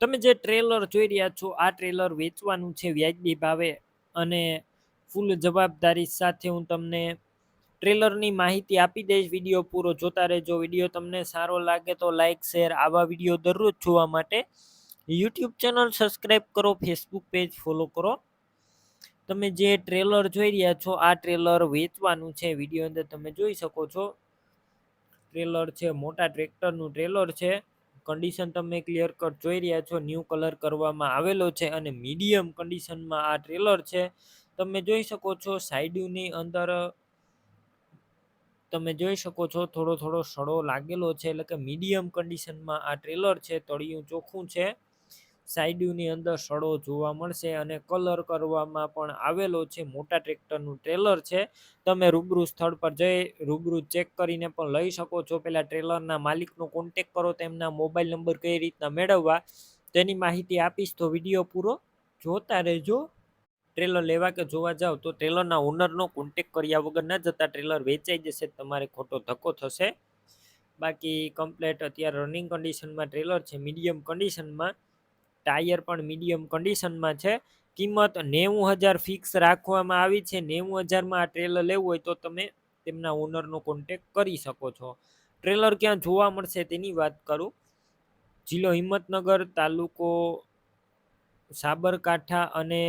તમે જે ટ્રેલર જોઈ રહ્યા છો, આ ટ્રેલર વેચવાનું છે વ્યાજબી ભાવે અને ફૂલ જવાબદારી સાથે હું તમને ટ્રેલરની માહિતી આપી દઈશ. વીડિયો પૂરો જોતા રહેજો. વીડિયો તમને સારો લાગે તો લાઇક શેર આવા વીડિયો દરરોજ જોવા માટે યુટ્યુબ ચેનલ સબસ્ક્રાઈબ કરો ફેસબુક પેજ ફોલો કરો. તમે જે ટ્રેલર જોઈ રહ્યા છો, આ ટ્રેલર વેચવાનું છે. વીડિયો અંદર તમે જોઈ શકો છો. ટ્રેલર છે, મોટા ટ્રેક્ટરનું ટ્રેલર છે. કન્ડિશન તમે ક્લિયર કટ જોઈ રહ્યા છો ન્યૂ કલર કરવામાં આવેલો છે અને મીડિયમ કન્ડિશનમાં આ ટ્રેલર છે. તમે જોઈ શકો છો સાઇડની અંદર, તમે જોઈ શકો છો થોડો થોડો સડો લાગેલો છે, એટલે કે મીડિયમ કન્ડિશનમાં આ ટ્રેલર છે, તળિયું ચોખ્ખું છે. સાઈડની અંદર સડો જોવા મળશે અને કલર કરવામાં પણ આવેલો છે. મોટા ટ્રેક્ટરનું ટ્રેલર છે. તમે રૂબરૂ સ્થળ પર જઈ રૂબરૂ ચેક કરીને પણ લઈ શકો છો. પેલા ટ્રેલરના માલિકનો કોન્ટેક કરો, તેમના મોબાઈલ નંબર કઈ રીતના મેળવવા, તેની માહિતી આપીશ તો વીડિયો પૂરો જોતા રહેજો. ટ્રેલર લેવા કે જોવા જાવ તો ટ્રેલરના ઓનરનો કોન્ટેક કર્યા વગર ના જતા ટ્રેલર વેચાઈ જશે, તમારે ખોટો ધક્કો થશે. બાકી કમ્પ્લેટ અત્યારે રનિંગ કન્ડિશનમાં ટ્રેલર છે મીડિયમ કન્ડિશનમાં ટાયર પણ મીડિયમ કન્ડિશનમાં છે. કિંમત નેવું હજાર ફિક્સ રાખવામાં આવી છે. નેવું હજારમાં આ ટ્રેલર લેવું હોય તો તમે તેમના ઓનરનો કોન્ટેક કરી શકો છો. ટ્રેલર ક્યાં જોવા મળશે તેની વાત કરું. જિલ્લો હિંમતનગર તાલુકો સાબરકાંઠા અને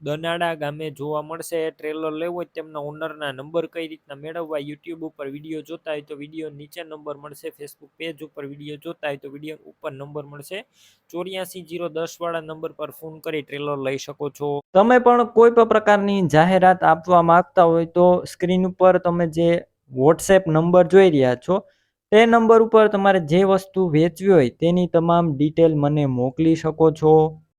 દનાડા ગામે જોવા મળશે. ટ્રેલર લેવું હોય તેમના ઓનરના નંબર કઈ રીતના મેળવવા યુટ્યુબ ઉપર વીડિયો જોતા હોય તો વીડિયો નીચે નંબર મળશે. ફેસબુક પેજ ઉપર વીડિયો જોતા હોય તો વીડિયો ઉપર નંબર મળશે. ચોર્યાસી જીરો દસ વાળા નંબર પર ફોન કરી ટ્રેલર લઈ શકો છો. તમે પણ કોઈ પણ પ્રકારની જાહેરાત આપવા માંગતા હોય તો સ્ક્રીન ઉપર તમે જે વોટ્સએપ નંબર જોઈ રહ્યા છો, તે નંબર ઉપર તમારે જે વસ્તુ વેચવી હોય તેની તમામ ડિટેલ મને મોકલી શકો છો.